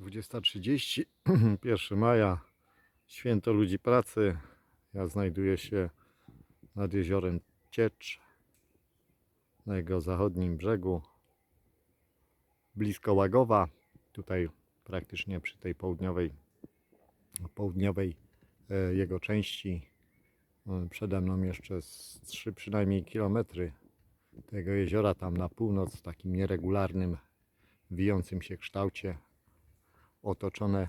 20.30, 1 maja, święto ludzi pracy. Ja znajduję się nad jeziorem Ciecz, na jego zachodnim brzegu, blisko Łagowa, tutaj praktycznie przy tej południowej, południowej e, jego części. Przede mną jeszcze z 3 przynajmniej kilometry tego jeziora, tam na północ, w takim nieregularnym, wijącym się kształcie, otoczone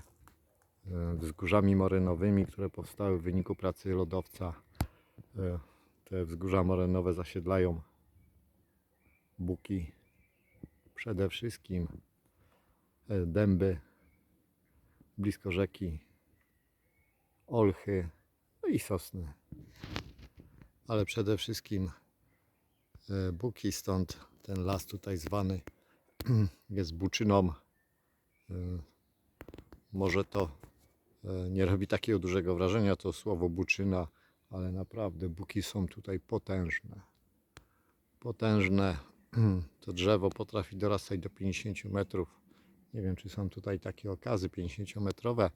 e, wzgórzami morynowymi, które powstały w wyniku pracy lodowca. E, Te wzgórza morynowe zasiedlają buki, przede wszystkim e, dęby blisko rzeki, olchy, no i sosny. Ale przede wszystkim buki, stąd ten las tutaj zwany jest buczyną. Może to e, nie robi takiego dużego wrażenia to słowo buczyna, ale naprawdę buki są tutaj potężne. Potężne. To drzewo potrafi dorastać do 50 metrów. Nie wiem, czy są tutaj takie okazy 50-metrowe,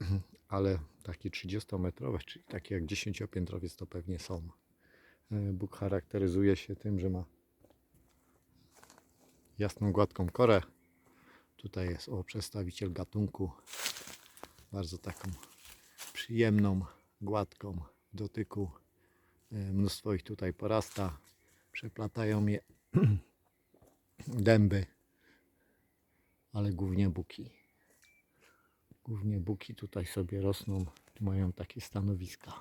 ale takie 30-metrowe, czyli takie jak 10-piętrowiec to pewnie są. E, Bóg charakteryzuje się tym, że ma jasną, gładką korę. Tutaj jest o przedstawiciel gatunku. Bardzo taką przyjemną, gładką dotyku. E, Mnóstwo ich tutaj porasta. Przeplatają je dęby, ale głównie buki. Głównie buki tutaj sobie rosną, mają takie stanowiska.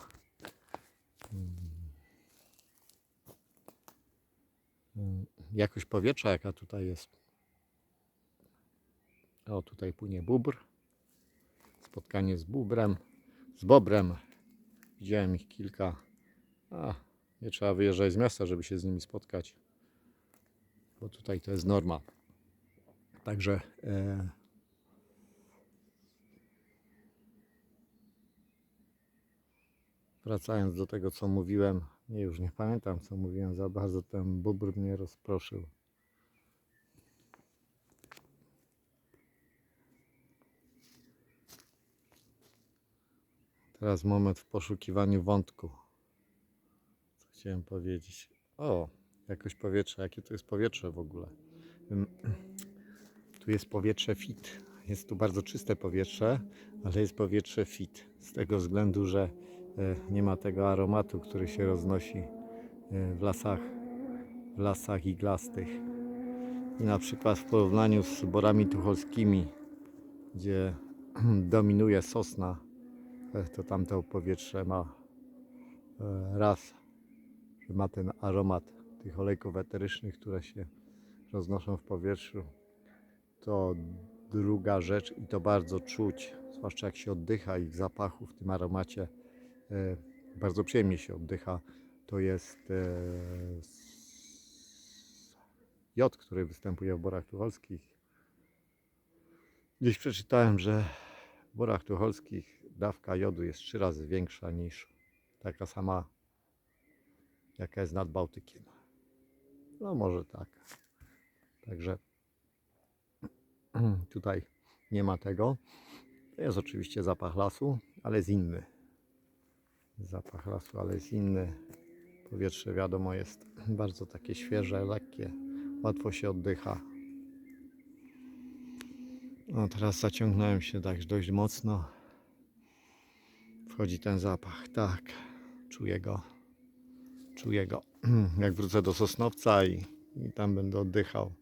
Mm, Jakość powietrza, jaka tutaj jest. O, tutaj płynie bóbr. Spotkanie z bubrem, z bobrem. Widziałem ich kilka. A, nie trzeba wyjeżdżać z miasta, żeby się z nimi spotkać. Bo tutaj to jest norma. Także e, wracając do tego, co mówiłem, nie już nie pamiętam, co mówiłem za bardzo, ten bóbr mnie rozproszył. Teraz moment w poszukiwaniu wątku. Co chciałem powiedzieć? O, jakość powietrza. Jakie to jest powietrze w ogóle? Tu jest powietrze fit. Jest tu bardzo czyste powietrze, ale jest powietrze fit. Z tego względu, że e, nie ma tego aromatu, który się roznosi e, w lasach, w lasach iglastych. I na przykład w porównaniu z borami tucholskimi, gdzie dominuje sosna, to tamto powietrze ma e, raz, że ma ten aromat tych olejków eterycznych, które się roznoszą w powietrzu. To druga rzecz i to bardzo czuć, zwłaszcza jak się oddycha ich zapachu w tym aromacie. E, bardzo przyjemnie się oddycha. To jest e, jod, który występuje w borach tucholskich. Gdzieś przeczytałem, że w borach tucholskich dawka jodu jest trzy razy większa niż taka sama, jaka jest nad Bałtykiem. No może tak. Także tutaj nie ma tego. To jest oczywiście zapach lasu, ale jest inny. Zapach lasu, ale jest inny. Powietrze wiadomo jest bardzo takie świeże, lekkie. Łatwo się oddycha. No teraz zaciągnąłem się tak dość mocno. Wchodzi ten zapach. Tak, czuję go. Czuję go. Jak wrócę do Sosnowca i, i tam będę oddychał,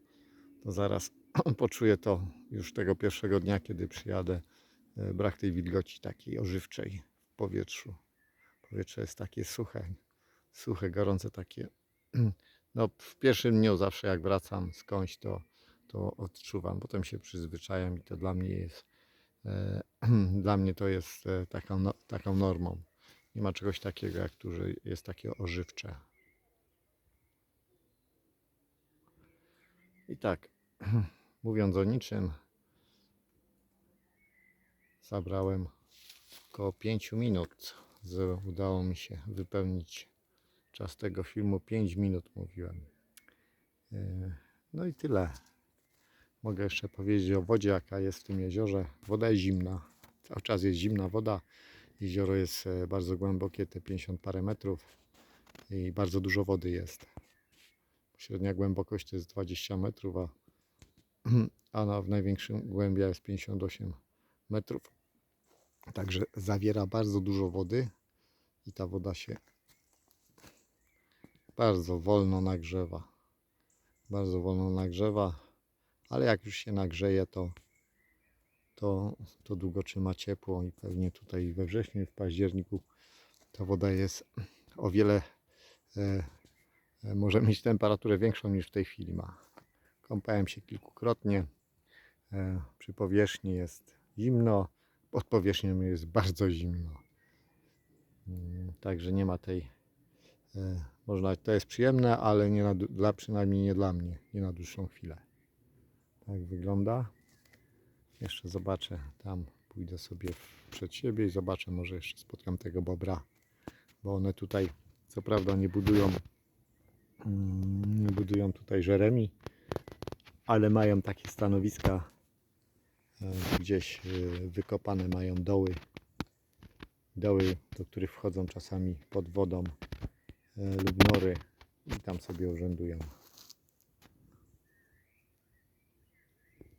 to zaraz poczuję to już tego pierwszego dnia, kiedy przyjadę. e, Brak tej wilgoci takiej ożywczej w powietrzu. Powietrze jest takie suche, suche, gorące takie. No, w pierwszym dniu zawsze jak wracam skądś, to, to odczuwam. Potem się przyzwyczajam i to dla mnie jest, dla mnie to jest e, taką, no, taką normą. Nie ma czegoś takiego, jak tu, że jest takie ożywcze. I tak, mówiąc o niczym, zabrałem około 5 minut. Udało mi się wypełnić czas tego filmu. 5 minut mówiłem. E, No i tyle. Mogę jeszcze powiedzieć o wodzie, jaka jest w tym jeziorze. Woda jest zimna. Cały czas jest zimna woda. Jezioro jest e, bardzo głębokie, te 50 parę metrów i bardzo dużo wody jest. Średnia głębokość to jest 20 metrów, a, a na, w największym głębia jest 58 metrów. Także zawiera bardzo dużo wody i ta woda się bardzo wolno nagrzewa. Bardzo wolno nagrzewa, ale jak już się nagrzeje, to, to, to długo trzyma ciepło i pewnie tutaj we wrześniu w październiku ta woda jest o wiele e, e, może mieć temperaturę większą niż w tej chwili ma. Kąpałem się kilkukrotnie. E, przy powierzchni jest zimno, pod powierzchnią jest bardzo zimno. Mm, Także nie ma tej. E, można, to jest przyjemne, ale nie na, dla, przynajmniej nie dla mnie, nie na dłuższą chwilę. Tak wygląda. Jeszcze zobaczę, tam pójdę sobie przed siebie i zobaczę, może jeszcze spotkam tego bobra, bo one tutaj, co prawda, nie budują, mm, nie budują tutaj żeremi, ale mają takie stanowiska e, gdzieś e, wykopane, mają doły, doły, do których wchodzą czasami pod wodą e, lub nory i tam sobie urzędują.